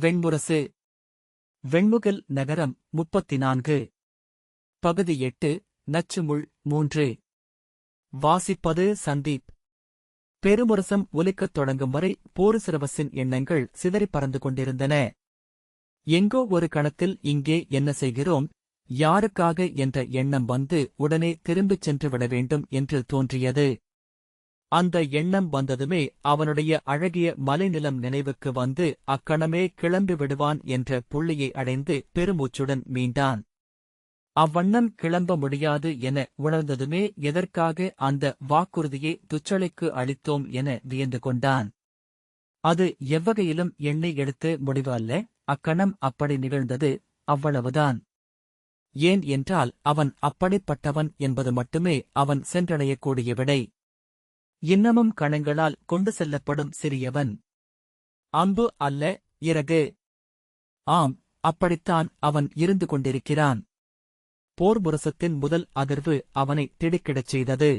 வெண்முரசு. வெண்முகல் நகரம் முப்பத்தி நான்கு பகுதி எட்டு நச்சுமுள் மூன்று. வாசிப்பது சந்தீப். பெருமுரசம் ஒலிக்கத் தொடங்கும் வரை போருசிரவசின் எண்ணங்கள் சிதறிப் பறந்து கொண்டிருந்தன. எங்கோ ஒரு கணத்தில் இங்கே என்ன செய்கிறோம்? யாருக்காக என்ற எண்ணம் வந்து உடனே திரும்பிச் சென்று விட வேண்டும் என்று தோன்றியது. அந்த எண்ணம் வந்ததுமே அவனுடைய அழகிய மலைநிலம் நினைவுக்கு வந்து அக்கணமே கிளம்பி விடுவான் என்ற புள்ளியை அடைந்து பெருமூச்சுடன் மீண்டான். அவ்வண்ணம் கிளம்ப முடியாது என உணர்ந்ததுமே எதற்காக அந்த வாக்குறுதியை துச்சளைக்கு அளித்தோம் என வியந்து கொண்டான். அது எவ்வகையிலும் எண்ணெய் எடுத்து முடிவு அல்ல அக்கணம் அப்படி நிகழ்ந்தது அவ்வளவுதான். ஏன் என்றால் அவன் அப்படிப்பட்டவன் என்பது மட்டுமே அவன் சென்றடையக்கூடிய விடை. இன்னமும் கணங்களால் கொண்டு செல்லப்படும் சிறியவன். அம்பு அல்ல இறகு. ஆம் அப்படித்தான் அவன் இருந்து கொண்டிருக்கிறான். போர்முரசத்தின் முதல் அதிர்வு அவனை திடுக்கிடச் செய்தது.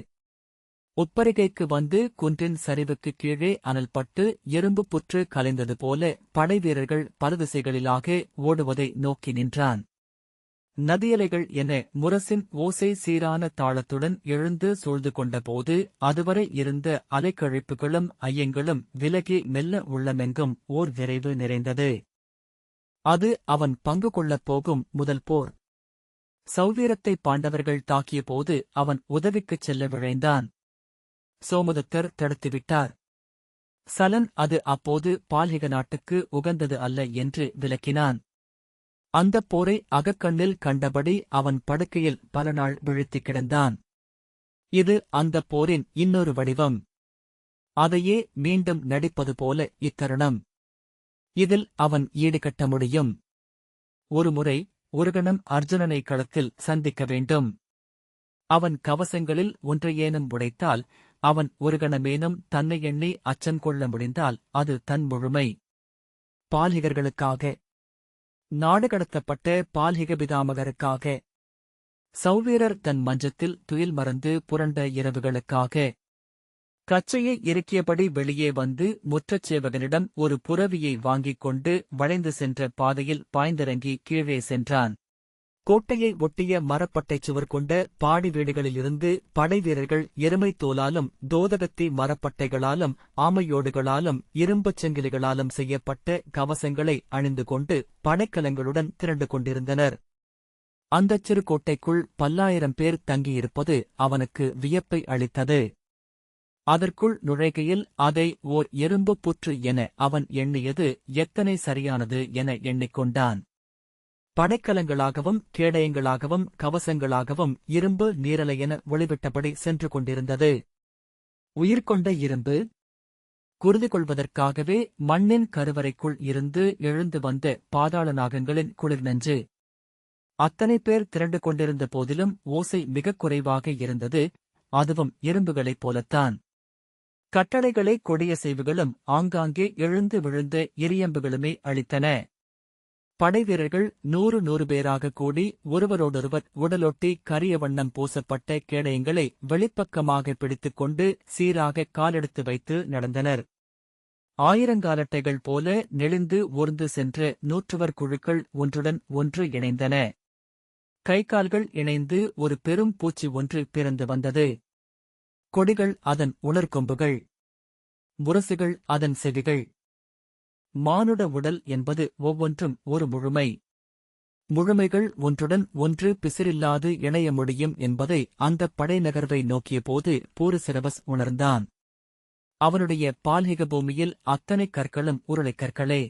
உப்பரிகைக்கு வந்து குன்றின் சரிவுக்கு கீழே அனல்பட்டு எறும்பு புற்று கலைந்தது போல படைவீரர்கள் பல திசைகளிலாக ஓடுவதை நோக்கி நின்றான். நதியலைகள் என முரசின் ஓசை சீரான தாளத்துடன் எழுந்து சூழ்ந்து கொண்டபோது அதுவரை இருந்த அலைக்கழிப்புகளும் ஐயங்களும் விலகி மெல்ல உள்ளமெங்கும் ஓர் விரைவு நிறைந்தது. அது அவன் பங்கு கொள்ளப் போகும் முதல் போர். சௌவீரத்தை பாண்டவர்கள் தாக்கியபோது அவன் உதவிக்குச் செல்ல விழைந்தான். சோமதத்தர் தடுத்துவிட்டார் சலன் அது அப்போது பால்ஹிக நாட்டுக்கு உகந்தது அல்ல என்று விளக்கினான். அந்தப் போரை அகக்கண்ணில் கண்டபடி அவன் படுக்கையில் பல நாள் விழித்துக் கிடந்தான். இது அந்தப் போரின் இன்னொரு வடிவம். அதையே மீண்டும் நடிப்பது போல இத்தருணம் இதில் அவன் ஈடுகட்ட முடியும். ஒருமுறை ஒருகணம் அர்ஜுனனை களத்தில் சந்திக்க வேண்டும். அவன் கவசங்களில் ஒன்றையேனும் உடைத்தால் அவன் ஒருகணமேனும் தன்னை எண்ணி அச்சம் கொள்ள முடிந்தால் அது தன் முழுமை. பாலிகர்களுக்காக நாடு கடத்தப்பட்ட பால்ஹிக பிதாமகருக்காக சௌவீரர் தன் மஞ்சத்தில் துயில் மறந்து புரண்ட இரவுகளுக்காக. கச்சையை இறுக்கியபடி வெளியே வந்து முற்றச் சேவகனிடம் ஒரு புறவியை வாங்கிக் கொண்டு வளைந்து சென்ற பாதையில் பாய்ந்திறங்கி கீழே சென்றான். கோட்டையை ஒட்டிய மரப்பட்டைச் சுவர் கொண்ட பாடி வீடுகளிலிருந்து படைவீரர்கள் எருமைத் தோலாலும் தோதகத்தி மரப்பட்டைகளாலும் ஆமையோடுகளாலும் இரும்புச் செங்கிலிகளாலும் செய்யப்பட்ட கவசங்களை அணிந்து கொண்டு படைக்கலங்களுடன் திரண்டு கொண்டிருந்தனர். அந்தச் சிறு கோட்டைக்குள் பல்லாயிரம் பேர் தங்கியிருப்பது அவனுக்கு வியப்பை அளித்தது. அதற்குள் நுழைகையில் அதை ஓர் எறும்பு புற்று என அவன் எண்ணியது எத்தனை சரியானது என எண்ணிக்கொண்டான். படைக்கலங்களாகவும் கேடயங்களாகவும் கவசங்களாகவும் இரும்பு நீரலையென ஒளிவிட்டபடி சென்று கொண்டிருந்தது. உயிர்கொண்ட இரும்பு குருதி கொள்வதற்காகவே மண்ணின் கருவறைக்குள் இருந்து எழுந்து வந்த பாதாள நாகங்களின் குளிர் நெஞ்சு. அத்தனை பேர் திரண்டு கொண்டிருந்த போதிலும் ஓசை மிகக் குறைவாக இருந்தது. அதுவும் இரும்புகளைப் போலத்தான். கட்டளைகளை கொடிய செய்வுகளும் ஆங்காங்கே எழுந்து விழுந்த எரியம்புகளுமே அளித்தன. படைவீரர்கள் நூறு நூறு பேராக கூடி ஒருவரோடொருவர் உடலொட்டி கரிய வண்ணம் பூசப்பட்ட கேடயங்களை வெளிப்பக்கமாக பிடித்துக்கொண்டு சீராக காலெடுத்து வைத்து நடந்தனர். ஆயிரங்காலட்டைகள் போல நெளிந்து ஊர்ந்து சென்ற நூற்றுவர் குழுக்கள் ஒன்றுடன் ஒன்று இணைந்தன. கைகால்கள் இணைந்து ஒரு பெரும் பூச்சி ஒன்று பிறந்து வந்தது. கொடிகள் அதன் உணர்கொம்புகள். முரசுகள் அதன் செவிகள். மானுட உடல் என்பது ஒவ்வொன்றும் ஒரு முழுமை. முழுமைகள் ஒன்றுடன் ஒன்று பிசிறில்லாது இணைய முடியும் என்பதை அந்தப் படை நகர்வை நோக்கியபோது பூருசிரவஸ் உணர்ந்தான். அவனுடைய பால்ஹிக பூமியில் அத்தனை கற்களும் உருளைக் கற்களே.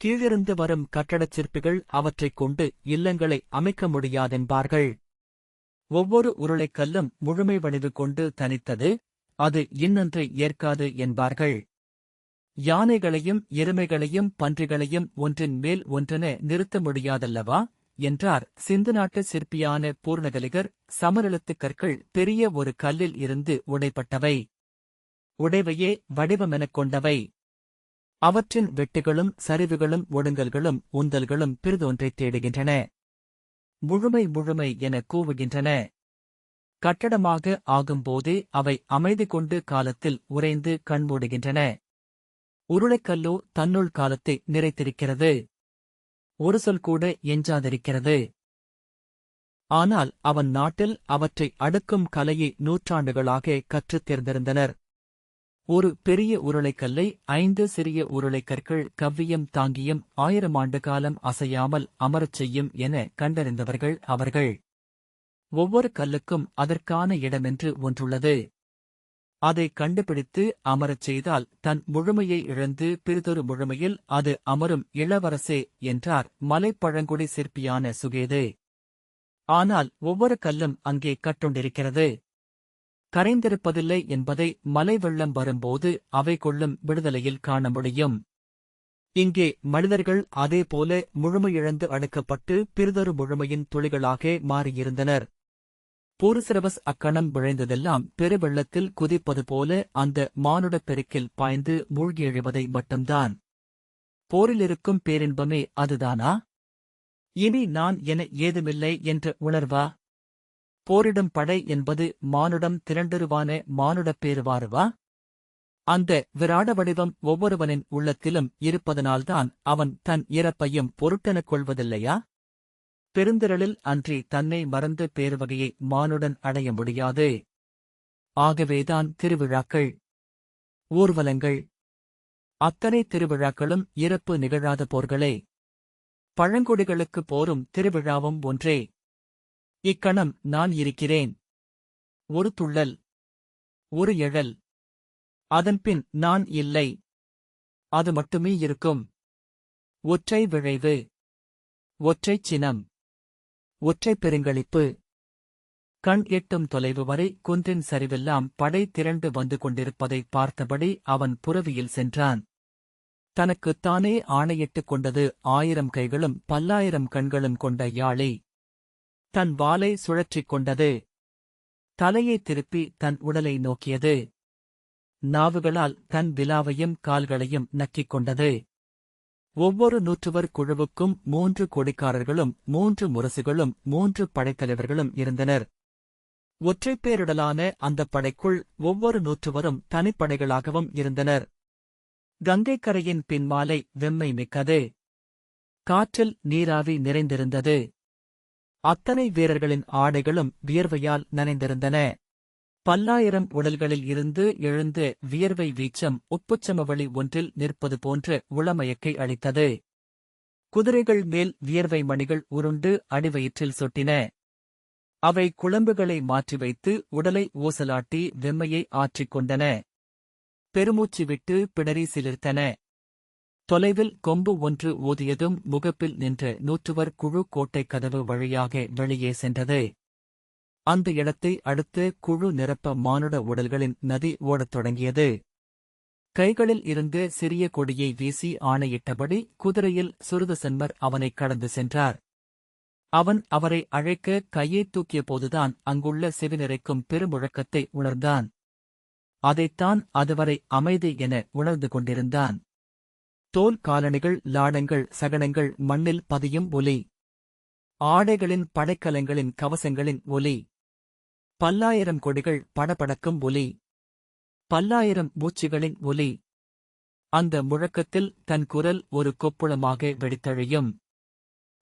கீழிருந்து வரும் கட்டடச் சிற்பிகள் அவற்றைக் கொண்டு இல்லங்களை அமைக்க முடியாதென்பார்கள். ஒவ்வொரு உருளைக்கல்லும் முழுமை வடிவு கொண்டு தனித்தது அது இன்னொன்றை ஏற்காது என்பார்கள். யானைகளையும் எருமைகளையும் பன்றிகளையும் ஒன்றின் மேல் ஒன்றென நிறுத்த முடியாதல்லவா? என்றார் சிந்து நாட்டு சிற்பியான பூர்ணகலிகர். சமரெழுத்துக் கற்கள் பெரிய ஒரு கல்லில் இருந்து உடைப்பட்டவை. உடைவையே வடிவமெனக் கொண்டவை. அவற்றின் வெட்டுகளும் சரிவுகளும் ஒடுங்கல்களும் உந்தல்களும் பிறிதொன்றைத் தேடுகின்றன. முழுமை முழுமை என கூவுகின்றன. கட்டடமாக ஆகும்போதே அவை அமைதி கொண்டு காலத்தில் உறைந்து கண்மூடுகின்றன. உருளைக்கல்லோ தன்னுள் காலத்தை நிறைத்திருக்கிறது. ஒரு சொல் கூட எஞ்சாதிருக்கிறது. ஆனால் அவன் நாட்டில் அவற்றை அடுக்கும் கலையை நூற்றாண்டுகளாக கற்றுத் தேர்ந்திருந்தனர் ஒரு பெரிய உருளைக்கல்லை ஐந்து சிறிய உருளைக்கற்கள் கவ்வியம் தாங்கியும் ஆயிரம் ஆண்டு காலம் அசையாமல் அமரச் செய்யும் என கண்டறிந்தவர்கள் அவர்கள். ஒவ்வொரு கல்லுக்கும் அதற்கான இடமென்று ஒன்றுள்ளது. அதை கண்டுபிடித்து அமரச் செய்தால் தன் முழுமையை இழந்து பிறிதொரு முழுமையில் அது அமரும் இளவரசே என்றார் மலைப்பழங்குடி சிற்பியான சுகேது. ஆனால் ஒவ்வொரு கல்லும் அங்கே கட்டுண்டிருக்கிறது. கரைந்திருப்பதில்லை என்பதை மலை வெள்ளம் வரும்போது அவை கொள்ளும் விடுதலையில் காண முடியும். இங்கே மனிதர்கள் அதேபோல முழுமையிழந்து அழுக்கப்பட்டு பிறிதொரு முழுமையின் துளிகளாக மாறியிருந்தனர். பூருசிரவஸ் அக்கணம் விழைந்ததெல்லாம் பெருவெள்ளத்தில் குதிப்பது போல அந்த மானுடப் பெருக்கில் பாய்ந்து மூழ்கி எழுவதை மட்டும்தான். போரிலிருக்கும் பேரின்பமே அதுதானா? இனி நான் என ஏதுமில்லை என்ற உணர்வா? போரிடும் படை என்பது மானுடம் திரண்டருவான மானுடப் பேருவாருவா அந்த விராட வடிவம் ஒவ்வொருவனின் உள்ளத்திலும் இருப்பதனால்தான் அவன் தன் இறப்பையும் பொருட்டெனக் கொள்வதில்லையா? பெருந்திரளில் அன்றி தன்னை மறந்து பேருவகையை மானுடன் அடைய முடியாது. ஆகவேதான் திருவிழாக்கள் ஊர்வலங்கள் அத்தனை திருவிழாக்களும் இறப்பு நிகழாத போர்களே. பழங்குடிகளுக்கு போரும் திருவிழாவும் ஒன்றே. இக்கணம் நான் இருக்கிறேன். ஒரு துள்ளல் ஒரு எழல். அதன்பின் நான் இல்லை. அது மட்டுமே இருக்கும். ஒற்றை விழைவு ஒற்றைச் சினம். ஒற்றைப் பெருங்களிப்பு கண் எட்டும் தொலைவு வரை குன்றின் சரிவெல்லாம் படை திரண்டு வந்து கொண்டிருப்பதை பார்த்தபடி அவன் புறவியில் சென்றான். தனக்குத்தானே ஆணையிட்டுக் கொண்டது ஆயிரம் கைகளும் பல்லாயிரம் கண்களும் கொண்ட யாழை. தன் வாளை சுழற்றிக் கொண்டது. தலையை திருப்பி தன் உடலை நோக்கியது. நாவுகளால் தன் விலாவையும் கால்களையும் நக்கிக் கொண்டது. ஒவ்வொரு நூற்றுவர் குழுவுக்கும் மூன்று கொடிக்காரர்களும் மூன்று முரசுகளும் மூன்று படைத்தலைவர்களும் இருந்தனர். ஒற்றைப் பேரிடலான அந்தப் படைக்குள் ஒவ்வொரு நூற்றுவரும் தனிப்படைகளாகவும் இருந்தனர். கங்கைக்கரையின் பின்மாலை வெம்மை மிக்கது. காற்றில் நீராவி நிறைந்திருந்தது. அத்தனை வீரர்களின் ஆடைகளும் வியர்வையால் நனைந்திருந்தன. பல்லாயிரம் உடல்களில் இருந்து எழுந்து வியர்வை வீச்சம் உப்புச்சமவெளி ஒன்றில் நிற்பது போன்ற உளமயக்கை அளித்தது. குதிரைகள் மேல் வியர்வை மணிகள் உருண்டு அடிவயிற்றில் சொட்டின. அவை குழம்புகளை மாற்றி வைத்து உடலை ஊசலாட்டி வெம்மையை ஆற்றிக் கொண்டன. பெருமூச்சு விட்டு பிணறி சிலிர்த்தன. தொலைவில் கொம்பு ஒன்று ஊதியதும் முகப்பில் நின்ற நூற்றுவர் குழு கோட்டைக் கதவு வழியாக வெளியே சென்றது. அந்த இடத்தை அடுத்து குழு நிரப்ப மானுட உடல்களின் நதி ஓடத் தொடங்கியது. கைகளில் இருந்து சிறிய கொடியை வீசி ஆணையிட்டபடி குதிரையில் சுருதசன்மர் அவனைக் கடந்து சென்றார். அவன் அவரை அழைக்க கையை தூக்கிய போதுதான் அங்குள்ள செவிநிறைக்கும் பெருமுழக்கத்தை உணர்ந்தான். அதைத்தான் அதுவரை அமைதி என உணர்ந்து கொண்டிருந்தான். தோல் காலணிகள் லாடங்கள் சகனங்கள் மண்ணில் பதியும் ஒலி. ஆடைகளின் படைக்கலங்களின் கவசங்களின் ஒலி. பல்லாயிரம் கொடிகள் படபடக்கும் ஒலி. பல்லாயிரம் மூச்சுகளின் ஒலி. அந்த முழக்கத்தில் தன் குரல் ஒரு கொப்புளமாக வெடித்தழியும்.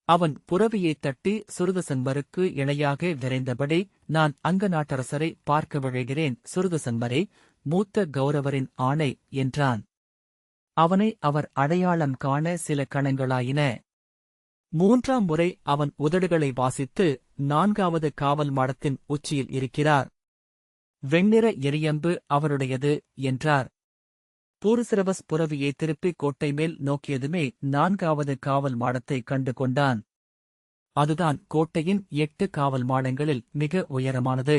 அவன் புறவியைத் தட்டி சுருதசன்மருக்கு இணையாக விரைந்தபடி நான் அங்க நாட்டரசரை பார்க்க விழைகிறேன் சுருதசன்மரே மூத்த கௌரவரின் ஆணை என்றான். அவனை அவர் அடையாளம் காண சில கணங்களாயின. மூன்றாம் முறை அவன் உதடுகளை வாசித்து நான்காவது காவல் மாடத்தின் உச்சியில் இருக்கிறார். வெண்ணிற எரியம்பு அவருடையது என்றார். பூர்சிரவஸ் புறவியை திருப்பி கோட்டை மேல் நோக்கியதுமே நான்காவது காவல் மாடத்தை கண்டு கொண்டான் அதுதான் கோட்டையின் எட்டு காவல் மாடங்களில் மிக உயரமானது.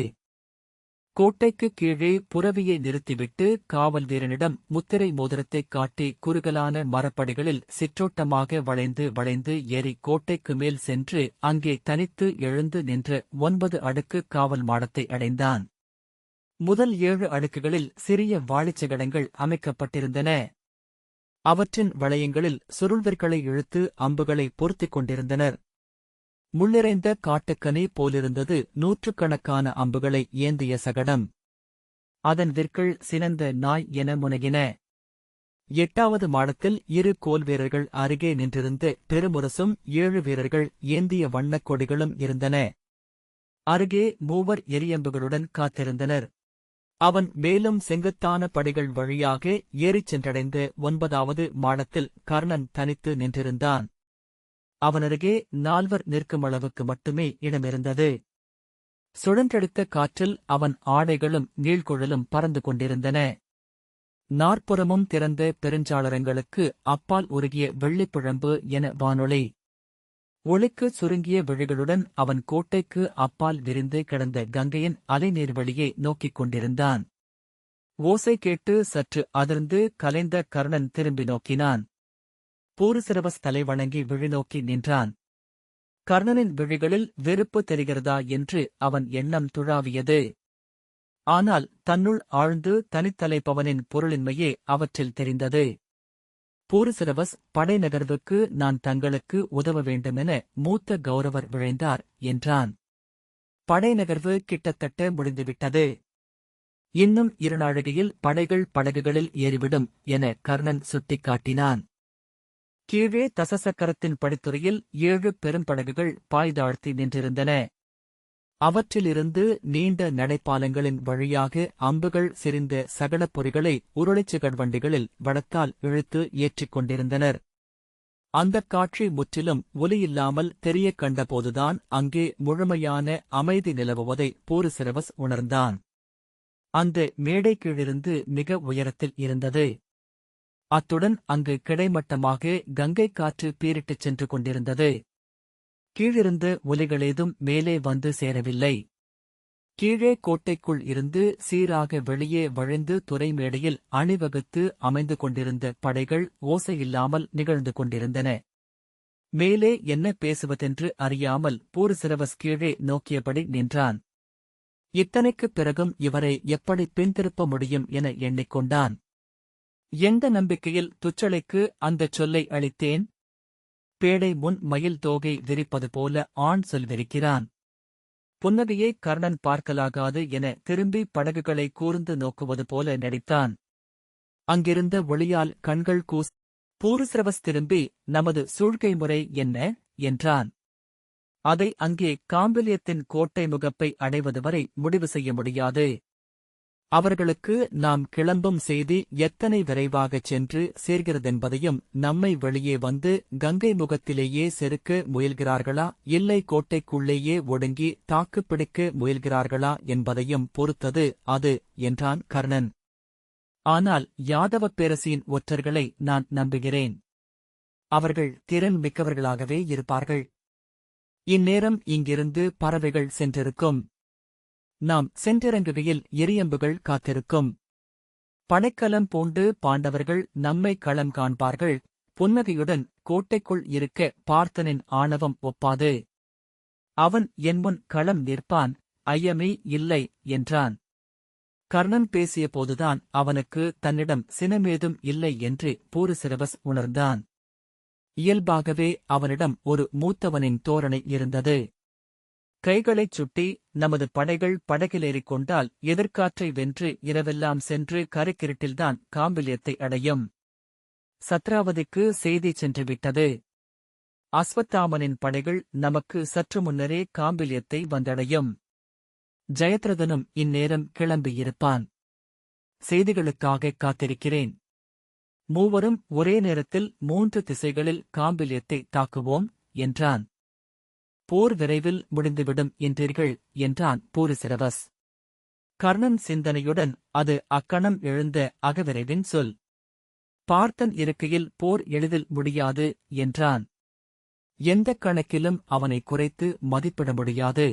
கோட்டைக்கு கீழே புறவியை நிறுத்திவிட்டு காவல் வீரனிடம் முத்திரை மோதிரத்தைக் காட்டி குறுகலான மரப்படிகளில் சிற்றோட்டமாக வளைந்து வளைந்து ஏறி கோட்டைக்கு மேல் சென்று அங்கே தனித்து எழுந்து நின்ற ஒன்பது அடுக்கு காவல் மாடத்தை அடைந்தான். முதல் ஏழு அடுக்குகளில் சிறிய வாளிச்சகடங்கள் அமைக்கப்பட்டிருந்தன. அவற்றின் வளையங்களில் சுருள்வர்களை இழுத்து அம்புகளை பொருத்திக் கொண்டிருந்தனர். முள்ளிறைந்த காட்டுக்கனி போலிருந்தது நூற்றுக்கணக்கான அம்புகளை ஏந்திய சகடம். அதன் விற்கள் சினந்த நாய் என முனகின. எட்டாவது மாடத்தில் இரு கோல் வீரர்கள் அருகே நின்றிருந்து பெருமுரசும் ஏழு வீரர்கள் ஏந்திய வண்ணக் கொடிகளும் இருந்தன. அருகே மூவர் எரியம்புகளுடன் காத்திருந்தனர். அவன் மேலும் செங்குத்தான படிகள் வழியாக ஏறிச் சென்றடைந்து ஒன்பதாவது மாடத்தில் கர்ணன் தனித்து நின்றிருந்தான். அவனருகே நால்வர் நிற்கும் அளவுக்கு மட்டுமே இடமிருந்தது. சுழன்றெடுத்த காற்றில் அவன் ஆடைகளும் நீழ்குழலும் பறந்து கொண்டிருந்தன. நாற்புறமும் திறந்த பெருஞ்சாளரங்களுக்கு அப்பால் உருகிய வெள்ளிப்பிழம்பு என வானொலி. ஒளிக்கு சுருங்கிய விழிகளுடன் அவன் கோட்டைக்கு அப்பால் விரிந்து கிடந்த கங்கையின் அலைநீர்வழியை நோக்கிக் கொண்டிருந்தான். ஓசை கேட்டு சற்று அதிர்ந்து கலைந்த கர்ணன் திரும்பி நோக்கினான். பூருசிரவஸ் தலை வணங்கி விழிநோக்கி நின்றான். கர்ணனின் விழிகளில் வெறுப்பு தெரிகிறதா என்று அவன் எண்ணம் துழாவியது. ஆனால் தன்னுள் ஆழ்ந்து தனித்தலைப்பவனின் பொருளின்மையே அவற்றில் தெரிந்தது. பூருசிரவஸ் படை நகர்வுக்கு நான் தங்களுக்கு உதவ வேண்டுமென மூத்த கௌரவர் விழைந்தார் என்றான். படை நகர்வு கிட்டத்தட்ட முடிந்துவிட்டது. இன்னும் இருநாழிகையில் படைகள் படகுகளில் ஏறிவிடும் என கர்ணன் சுட்டிக்காட்டினான். கீழே தசசக்கரத்தின் படித்துறையில் ஏழு பெரும்படகுகள் பாய்தாழ்த்தி நின்றிருந்தன. அவற்றிலிருந்து நீண்ட நடைப்பாலங்களின் வழியாக அம்புகள் செறிந்த சகலப் பொறிகளை உருளைச்சுகட் வண்டிகளில் வடக்கால் இழுத்து ஏற்றிக் கொண்டிருந்தனர். அந்தக் காட்சி முற்றிலும் ஒலியில்லாமல் தெரியக் கண்டபோதுதான் அங்கே முழுமையான அமைதி நிலவுவதை போரிசிரவஸ் உணர்ந்தான். அந்த மேடை கீழிருந்து மிக உயரத்தில் இருந்தது. அத்துடன் அங்கு கிடைமட்டமாக கங்கை காற்று பீரிட்டுச் சென்று கொண்டிருந்தது. கீழிருந்து ஒலிகளேதும் மேலே வந்து சேரவில்லை. கீழே கோட்டைக்குள் இருந்து சீராக வெளியே வழிந்து துறைமேடையில் அணிவகுத்து அமைந்து கொண்டிருந்த படைகள் ஓசையில்லாமல் நிகழ்ந்து கொண்டிருந்தன. மேலே என்ன பேசுவதென்று அறியாமல் பூர்சிரவஸ் கீழே நோக்கியபடி நின்றான். இத்தனைக்குப் பிறகும் இவரை எப்படி பின்திருப்ப முடியும் என எண்ணிக்கொண்டான். எந்த நம்பிக்கையில் துச்சளைக்கு அந்தச் சொல்லை அளித்தேன்? பேடை முன் மயில் தோகை விரிப்பது போல ஆண் சொல்விருக்கிறான் புன்னகையை கர்ணன் பார்க்கலாகாது என திரும்பி படகுகளை கூர்ந்து நோக்குவது போல நடித்தான். அங்கிருந்த ஒளியால் கண்கள் கூஸ் பூருசிரவஸ் திரும்பி நமது சூழ்கை முறை என்ன என்றான். அதை அங்கே காம்பிலியத்தின் கோட்டை முகப்பை அடைவது வரை முடிவு செய்ய முடியாது. அவர்களுக்கு நாம் கிளம்பும் செய்தி எத்தனை விரைவாகச் சென்று சேர்கிறதென்பதையும் நம்மை வெளியே வந்து கங்கை முகத்திலேயே செருக்க முயல்கிறார்களா? இல்லை கோட்டைக்குள்ளேயே ஒடுங்கி தாக்குப்பிடிக்க முயல்கிறார்களா? என்பதையும் பொறுத்தது அது என்றான் கர்ணன். ஆனால் யாதவப் பேரசியின் ஒற்றர்களை நான் நம்புகிறேன். அவர்கள் திறன் மிக்கவர்களாகவே இருப்பார்கள். இந்நேரம் இங்கிருந்து பறவைகள் சென்றிருக்கும். நாம் சென்றிறங்குகையில் எரியம்புகள் காத்திருக்கும். படைக்கலம் பூண்டு பாண்டவர்கள் நம்மை களம் காண்பார்கள். புன்னகையுடன் கோட்டைக்குள் இருக்க பார்த்தனின் ஆணவம் ஒப்பாது. அவன் என் முன் களம் நிற்பான் ஐயமே இல்லை என்றான். கர்ணன் பேசிய போதுதான் அவனுக்கு தன்னிடம் சினமேதும் இல்லை என்று பூருசிரவஸ் உணர்ந்தான். இயல்பாகவே அவனிடம் ஒரு மூத்தவனின் தோரணை இருந்தது. கைகளைச் சுட்டி நமது படைகள் படகிலேறிக் கொண்டால் எதிர்காற்றை வென்று இரவெல்லாம் சென்று கரைக்கிருட்டில்தான் காம்பிலியத்தை அடையும். சத்ராவதிக்கு செய்தி சென்றுவிட்டது. அஸ்வத்தாமனின் படைகள் நமக்கு சற்று முன்னரே காம்பிலியத்தை வந்தடையும். ஜெயத்ரதனும் இந்நேரம் கிளம்பியிருப்பான். செய்திகளுக்காக காத்திருக்கிறேன். மூவரும் ஒரே நேரத்தில் மூன்று திசைகளில் காம்பிலியத்தை தாக்குவோம் என்றான். போர் விரைவில் முடிந்துவிடும் என்றீர்கள் என்றான் பூரிசிரவஸ் கர்ணன் சிந்தனையுடன் அது அக்கணம் எழுந்த அகவிரைவின் சொல். பார்த்தன் இருக்கையில் போர் எளிதில் முடியாது என்றான். எந்தக் கணக்கிலும் அவனை குறைத்து மதிப்பிட முடியாது.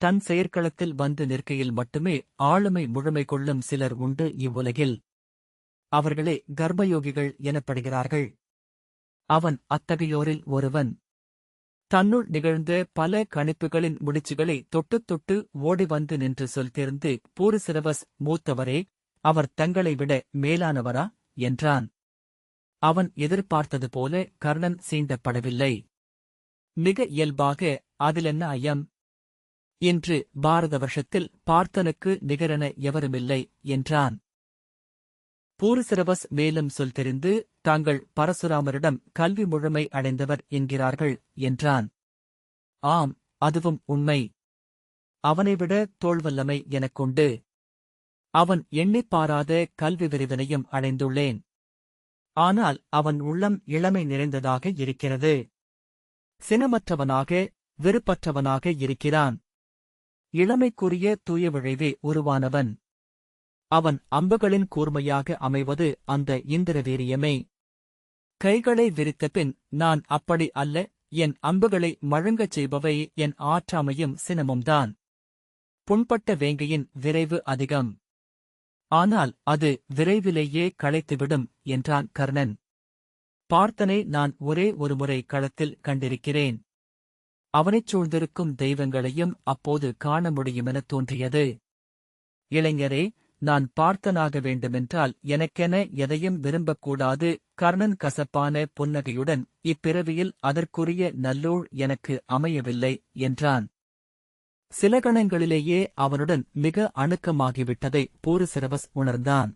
தன் செயற்களத்தில் வந்து நிற்கையில் மட்டுமே ஆளுமை முழுமை கொள்ளும் சிலர் உண்டு இவ்வுலகில். அவர்களே கர்ப்பயோகிகள் எனப்படுகிறார்கள். அவன் அத்தகையோரில் ஒருவன் தன்னுள் நிகழ்ந்த பல கணிப்புகளின் முடிச்சுகளை தொட்டுத் தொட்டு ஓடி வந்து நின்று சொல்திருந்து பூரிசிரவஸ் மூத்தவரே அவர் தங்களை விட மேலானவரா? என்றான். அவன் எதிர்பார்த்தது போல கர்ணன் சீண்டப்படவில்லை. மிக இயல்பாக அதிலென்ன ஐயம்? இன்று பாரத வருஷத்தில் பார்த்தனுக்கு நிகரென எவருமில்லை என்றான். பூரிசிரவஸ் மேலும் சொல் தெரிந்து தாங்கள் பரசுராமரிடம் கல்வி முழுமை அடைந்தவர் என்கிறார்கள் என்றான். ஆம் அதுவும் உண்மை. அவனைவிட தோள்வல்லமை எனக்குண்டு. அவன் எண்ணிப் பாராத கல்வி விரிவினையும் அடைந்துள்ளேன். ஆனால் அவன் உள்ளம் இளமை நிறைந்ததாக இருக்கிறது. சினமற்றவனாக வெறுப்பற்றவனாக இருக்கிறான். இளமைக்குரிய தூய விழைவே உருவானவன். அவன் அம்புகளின் கூர்மையாக அமைவது அந்த இந்திரவீரியமே. கைகளை விரித்தபின் நான் அப்படி அல்ல என் அம்புகளை மழுங்கச் செய்பவை என் ஆற்றாமையும் சினமும்தான். புண்பட்ட வேங்கையின் விரைவு அதிகம். ஆனால் அது விரைவிலேயே களைத்துவிடும் என்றான் கர்ணன். பார்த்தனை நான் ஒரே ஒருமுறை களத்தில் கண்டிருக்கிறேன். அவனைச் சூழ்ந்திருக்கும் தெய்வங்களையும் அப்போது காண முடியுமெனத் தோன்றியது. இளைஞரே நான் பார்த்தனாக வேண்டுமென்றால் எனக்கென எதையும் விரும்பக்கூடாது. கர்ணன் கசப்பான புன்னகையுடன் இப்பிறவியில் அதற்குரிய நல்லூழ் எனக்கு அமையவில்லை என்றான். சில கணங்களிலேயே அவனுடன் மிக அணுக்கமாகிவிட்டதை பூரிசிரவஸ் உணர்ந்தான்.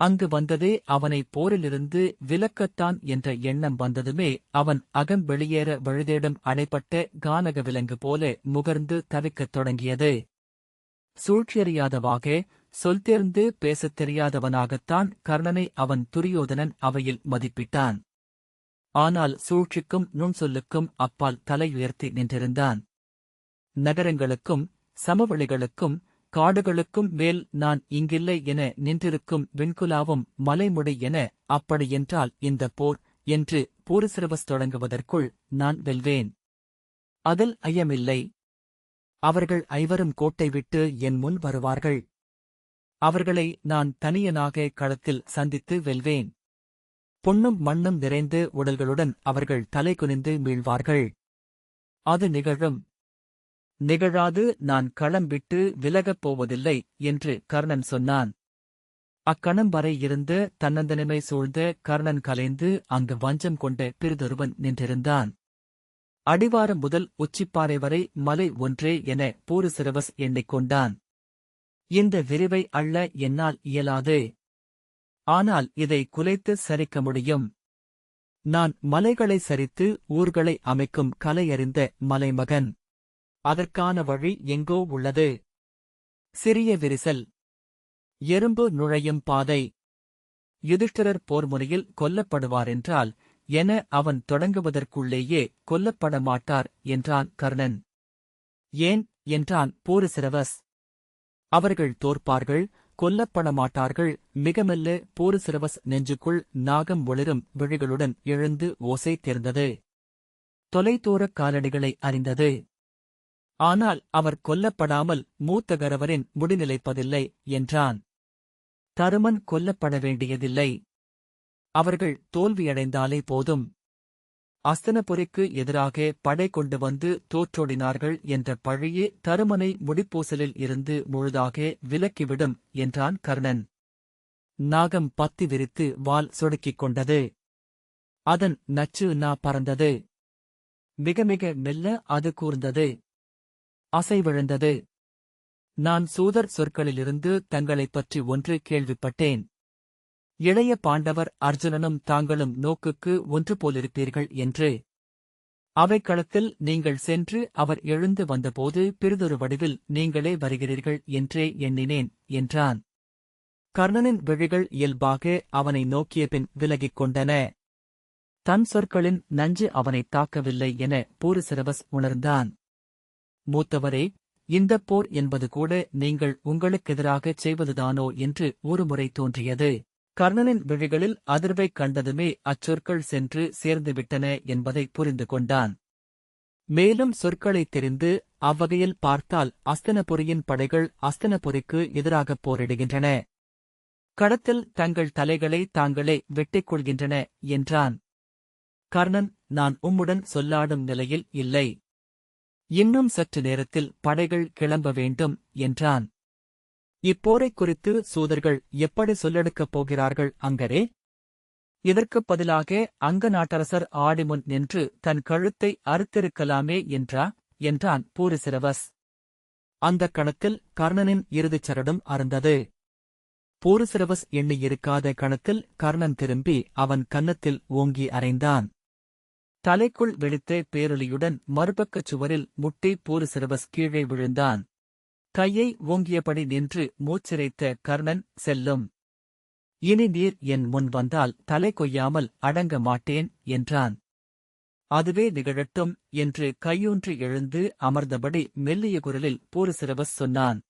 அங்கு வந்ததே அவனை போரிலிருந்து விலக்கத்தான் என்ற எண்ணம் வந்ததுமே அவன் அகம் வெளியேற வழுதேடும் அடைப்பட்ட கானக விலங்கு போல முகர்ந்து தவிக்கத் தொடங்கியது. சூழ்ச்சியறியாதவாக சொல்தேர்ந்து பேசத் தெரியாதவனாகத்தான் கர்ணனை அவன் துரியோதனன் அவையில் மதிப்பிட்டான். ஆனால் சூழ்ச்சிக்கும் நுண்சொல்லுக்கும் அப்பால் தலையுயர்த்தி நின்றிருந்தான். நகரங்களுக்கும் சமவெளிகளுக்கும் காடுகளுக்கும் மேல் நான் இங்கில்லை என நின்றிருக்கும் வெண்குலாவும் மலைமுடி என அப்படியென்றால் இந்த போர் என்று பூரிசிரவஸ் தொடங்குவதற்குள் நான் வெல்வேன். அதில் ஐயமில்லை. அவர்கள் ஐவரும் கோட்டை விட்டு என் முன் வருவார்கள். அவர்களை நான் தனியனாக களத்தில் சந்தித்து வெல்வேன். பொன்னும் மண்ணும் நிறைந்து உடல்களுடன் அவர்கள் தலை குனிந்து மீழ்வார்கள் அது நிகழும். நிகழாது நான் களம் விட்டு விலகப் போவதில்லை என்று கர்ணன் சொன்னான். அக்கணம் வரை இருந்து தன்னந்தனிமை சூழ்ந்த கர்ணன் கலைந்து அங்கு வஞ்சம் கொண்ட பிறிதொருவன் நின்றிருந்தான். அடிவாரம் முதல் உச்சிப்பாறை வரை மலை ஒன்றே என பூரிசிரவஸ் எண்ணிக்கொண்டான் இந்த விரிவை அள்ள என்னால் இயலாது. ஆனால் இதை குலைத்து சரிக்க முடியும். நான் மலைகளை சரித்து ஊர்களை அமைக்கும் கலையறிந்த மலைமகன். அதற்கான வழி எங்கோ உள்ளது. சிறிய விரிசல். எறும்பு நுழையும் பாதை. யுதிஷ்டரர் போர்முறையில் கொல்லப்படுவாரென்றால் என அவன் தொடங்குவதற்குள்ளேயே கொல்லப்பட மாட்டார் என்றான் கர்ணன். ஏன்? என்றான் பூரிசிரவஸ். அவர்கள் தோற்பார்கள் கொல்லப்பட மாட்டார்கள் மிக மெல்ல பூரிசிரவஸ் நெஞ்சுக்குள் நாகம் ஒளிரும் விழிகளுடன் எழுந்து ஓசை தேர்ந்தது. தொலைதூரக் காலடிகளை அறிந்தது. ஆனால் அவர் கொல்லப்படாமல் மூத்த கரவரின் முடிநிலைப்பதில்லை என்றான். தருமன் கொல்லப்பட வேண்டியதில்லை. அவர்கள் தோல்வியடைந்தாலே போதும். அஸ்தனபுரிக்கு எதிராக படை கொண்டு வந்து தோற்றோடினார்கள் என்ற பழைய தருமனை முடிப்பூசலில் இருந்து முழுதாக விலக்கிவிடும் என்றான் கர்ணன். நாகம் பத்தி விரித்து வால் சொடுக்கிக் கொண்டது. அதன் நச்சு நா பறந்தது. மிக மிக மெல்ல அது கூர்ந்தது. அசைவிழந்தது நான் சூதர் சொற்களிலிருந்து தங்களைப் பற்றி ஒன்று கேள்விப்பட்டேன். இளைய பாண்டவர் அர்ஜுனனும் தாங்களும் நோக்குக்கு ஒன்று போலிருப்பீர்கள் என்று. அவைக்களத்தில் நீங்கள் சென்று அவர் எழுந்து வந்தபோது பிறிதொரு வடிவில் நீங்களே வருகிறீர்கள் என்றே எண்ணினேன் என்றான். கர்ணனின் விழிகள் இயல்பாக அவனை நோக்கிய பின் விலகிக் கொண்டன. தன் சொற்களின் நஞ்சு அவனை தாக்கவில்லை என பூரிசிரவஸ் உணர்ந்தான். மூத்தவரே இந்தப் போர் என்பது கூட நீங்கள் உங்களுக்கெதிராகச் செய்வதுதானோ என்று ஒருமுறை தோன்றியது. கர்ணனின் விழிகளில் அதிர்வைக் கண்டதுமே அச்சொற்கள் சென்று சேர்ந்துவிட்டன என்பதை புரிந்து கொண்டான் மேலும் சொற்களைத் தெரிந்து அவ்வகையில் பார்த்தால் அஸ்தனபுரியின் படைகள் அஸ்தனபுரிக்கு எதிராகப் போரிடுகின்றன. களத்தில் தங்கள் தலைகளை தாங்களே வெட்டிக் கொள்கின்றன என்றான். கர்ணன் நான் உம்முடன் சொல்லாடும் நிலையில் இல்லை. இன்னும் சற்று நேரத்தில் படைகள் கிளம்ப வேண்டும் என்றான். இப்போரைக் குறித்து சூதர்கள் எப்படி சொல்லெடுக்கப் போகிறார்கள் அங்கரே? இதற்குப் பதிலாக அங்க நாட்டரசர் ஆடிமுன் நின்று தன் கழுத்தை அறுத்திருக்கலாமே என்றா? என்றான் பூரிசிரவஸ். அந்தக் கணத்தில் கர்ணனின் இறுதிச் சரடும் அருந்தது. பூருசிரவஸ் எண்ணியிருக்காத கணத்தில் கர்ணன் திரும்பி அவன் கன்னத்தில் ஓங்கி அறைந்தான். தலைக்குள் வெடித்த பேரொலியுடன் மறுபக்கச் சுவரில் முட்டி பூருசிரவஸ் கீழே விழுந்தான். கையை ஓங்கியபடி நின்று மூச்சிரைத்த கர்ணன் செல்லும். இனி நீர் என் முன் வந்தால் தலை கொய்யாமல் அடங்க மாட்டேன் என்றான். அதுவே நிகழட்டும் என்று கையூன்றி எழுந்து அமர்ந்தபடி மெல்லிய குரலில் பூரசிரவஸ் சொன்னான்.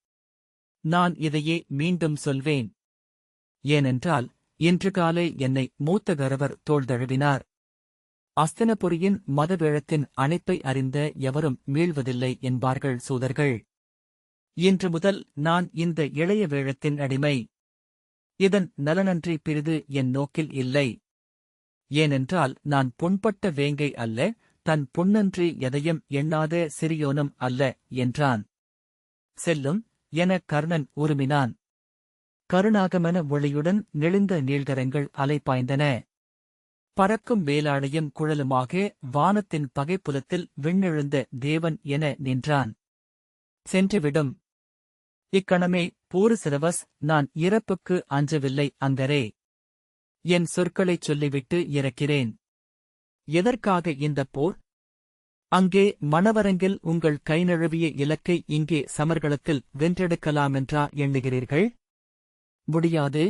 நான் இதையே மீண்டும் சொல்வேன். ஏனென்றால் இன்று காலை என்னை மூத்த கரவர் தோழ்தழுவினார் அஸ்தனபுரியின் மதவேழத்தின் அணைப்பை அறிந்த எவரும் மீள்வதில்லை என்பார்கள் சூதர்கள். இன்று முதல் நான் இந்த இளைய வேழத்தின் அடிமை. இதன் நலனன்றி பிரிது என் நோக்கில் இல்லை. ஏனென்றால் நான் புண்பட்ட வேங்கை அல்ல தன் புண்ணன்றி எதையும் எண்ணாத சிறியோனும் அல்ல என்றான். செல்லும் என கர்ணன் உருமினான். கருணாகமன ஒளியுடன் நெளிந்த நீள்கரங்கள் அலைபாய்ந்தன பறக்கும் வேலாளையும் குழலுமாக வானத்தின் பகைப்புலத்தில் விண்ணெழுந்த தேவன் என நின்றான். சென்றுவிடும். இக்கணமே பூருசிரவஸ் நான் இறப்புக்கு அஞ்சவில்லை அங்கரே. என் சொற்களைச் சொல்லிவிட்டு இறக்கிறேன். எதற்காக இந்தப் போர்? அங்கே மணவரங்கில் உங்கள் கை நழுவிய இலக்கை இங்கே சமர்களத்தில் வென்றெடுக்கலாமென்றா எண்ணுகிறீர்கள்? முடியாது.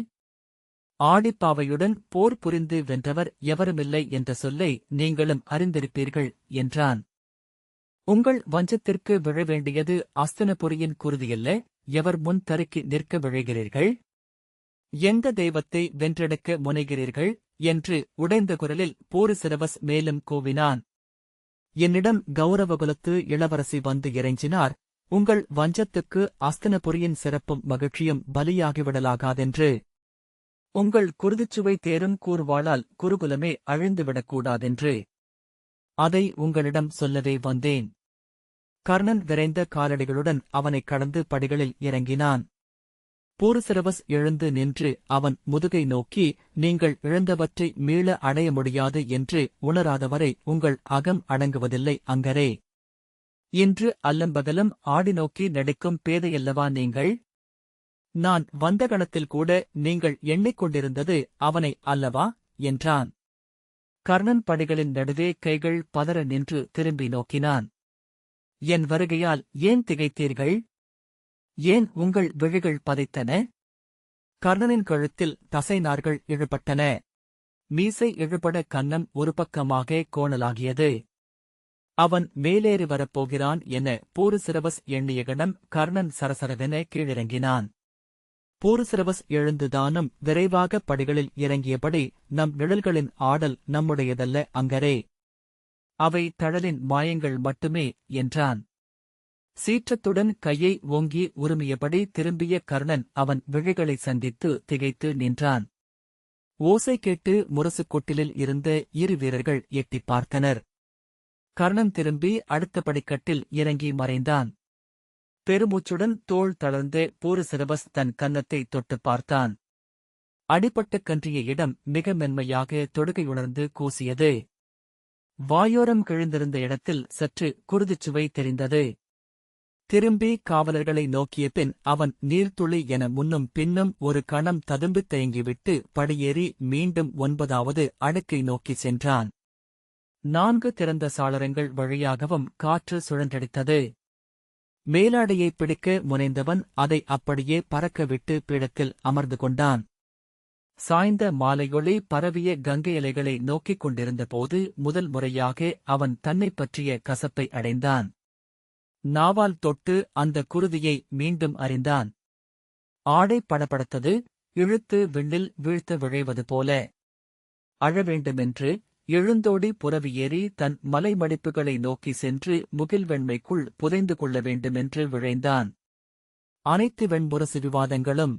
ஆடிப்பாவையுடன் போர் புரிந்து வென்றவர் எவருமில்லை என்ற சொல்லை நீங்களும் அறிந்திருப்பீர்கள் என்றான். உங்கள் வஞ்சத்திற்கு விழ வேண்டியது அஸ்தனபுரியின் குருதியல்ல? எவர் முன் தருக்கி நிற்க விழைகிறீர்கள்? எந்த தெய்வத்தை வென்றெடுக்க முனைகிறீர்கள்? என்று உடைந்த குரலில் போரிசிரவஸ் மேலும் கூவினான். என்னிடம் கௌரவகுலத்து இளவரசி வந்து இறைஞ்சினார். உங்கள் வஞ்சத்துக்கு அஸ்தனபுரியின் சிறப்பும் மகிழ்ச்சியும் பலியாகிவிடலாகாதென்று. உங்கள் குருதிச்சுவை தேரும் கூறுவாளால் குருகுலமே அழிந்துவிடக்கூடாதென்று. அதை உங்களிடம் சொல்லவே வந்தேன். கர்ணன் விரைந்த காலடிகளுடன் அவனைக் கடந்து படிகளில் இறங்கினான். பூருசிரவஸ் எழுந்து நின்று அவன் முதுகை நோக்கி நீங்கள் இழந்தவற்றை மீள அடைய முடியாது என்று உணராதவரை உங்கள் அகம் அடங்குவதில்லை அங்கரே. இன்று அல்லம்பகலும் ஆடி நோக்கி நடிக்கும் பேதையல்லவா நீங்கள்? நான் வந்த கணத்தில் கூட நீங்கள் எண்ணிக்கொண்டிருந்தது அவனை அல்லவா? என்றான். கர்ணன் படிகளின் நடுவே கைகள் பதற நின்று திரும்பி நோக்கினான். என் வருகையால் ஏன் திகைத்தீர்கள்? ஏன் உங்கள் விழிகள் பதைத்தன? கர்ணனின் கழுத்தில் தசைநார்கள் இழுபட்டன மீசை இழுபட கண்ணன் ஒரு பக்கமாக கோணலாகியது. அவன் மேலேறி வரப்போகிறான் என பூருசிரவஸ் எண்ணிய கணம் கர்ணன் சரசரவென கீழிறங்கினான். பூருசிரவஸ் எழுந்துதானும் விரைவாக படிகளில் இறங்கியபடி நம் நிழல்களின் ஆடல் நம்முடையதல்ல அங்கரே. அவை தழலின் மாயங்கள் மட்டுமே என்றான். சீற்றத்துடன் கையை ஓங்கி உருமியபடி திரும்பிய கர்ணன் அவன் விழிகளை சந்தித்து திகைத்து நின்றான். ஓசை கேட்டு முரசு கொட்டிலில் இருந்த இரு வீரர்கள் எட்டிப் பார்த்தனர். கர்ணன் திரும்பி அடுத்த படிக்கட்டில் இறங்கி மறைந்தான். பெருமூச்சுடன் தோள் தளர்ந்த போரு சிரபஸ் தன் கன்னத்தை தொட்டு பார்த்தான். அடிபட்ட கன்றிய இடம் மிக மென்மையாக தொடுகையுணர்ந்து கூசியது. வாயோரம் கிழிந்திருந்த இடத்தில் சற்று குருதிச்சுவை தெரிந்தது. திரும்பி காவலர்களை நோக்கிய பின் அவன் நீர்த்துளி என முன்னும் பின்னும் ஒரு கணம் ததும்பித் தயங்கிவிட்டு படியேறி மீண்டும் ஒன்பதாவது அடுக்கை நோக்கிச் சென்றான். நான்கு திறந்த சாளரங்கள் வழியாகவும் காற்று சுழன்றடித்தது. மேலாடையை பிடிக்க முனைந்தவன் அதை அப்படியே பறக்கவிட்டு பீடத்தில் அமர்ந்து கொண்டான். சாய்ந்த மாலையொளி பரவிய கங்கை இலைகளை நோக்கிக் கொண்டிருந்தபோது முதல் முறையாக அவன் தன்னைப் பற்றிய கசப்பை அடைந்தான். நாவால் தொட்டு அந்த குருதியை மீண்டும் அறிந்தான். ஆடை படபடத்தது இழுத்து விண்ணில் வீழ்த்த விழைவது போல. அழவேண்டுமென்று எழுந்தோடி புறவியேறி தன் மலைமடிப்புகளை நோக்கி சென்று முகில் வெண்மைக்குள் புதைந்து கொள்ள வேண்டுமென்று விழைந்தான். அனைத்து வெண்புரசு விவாதங்களும்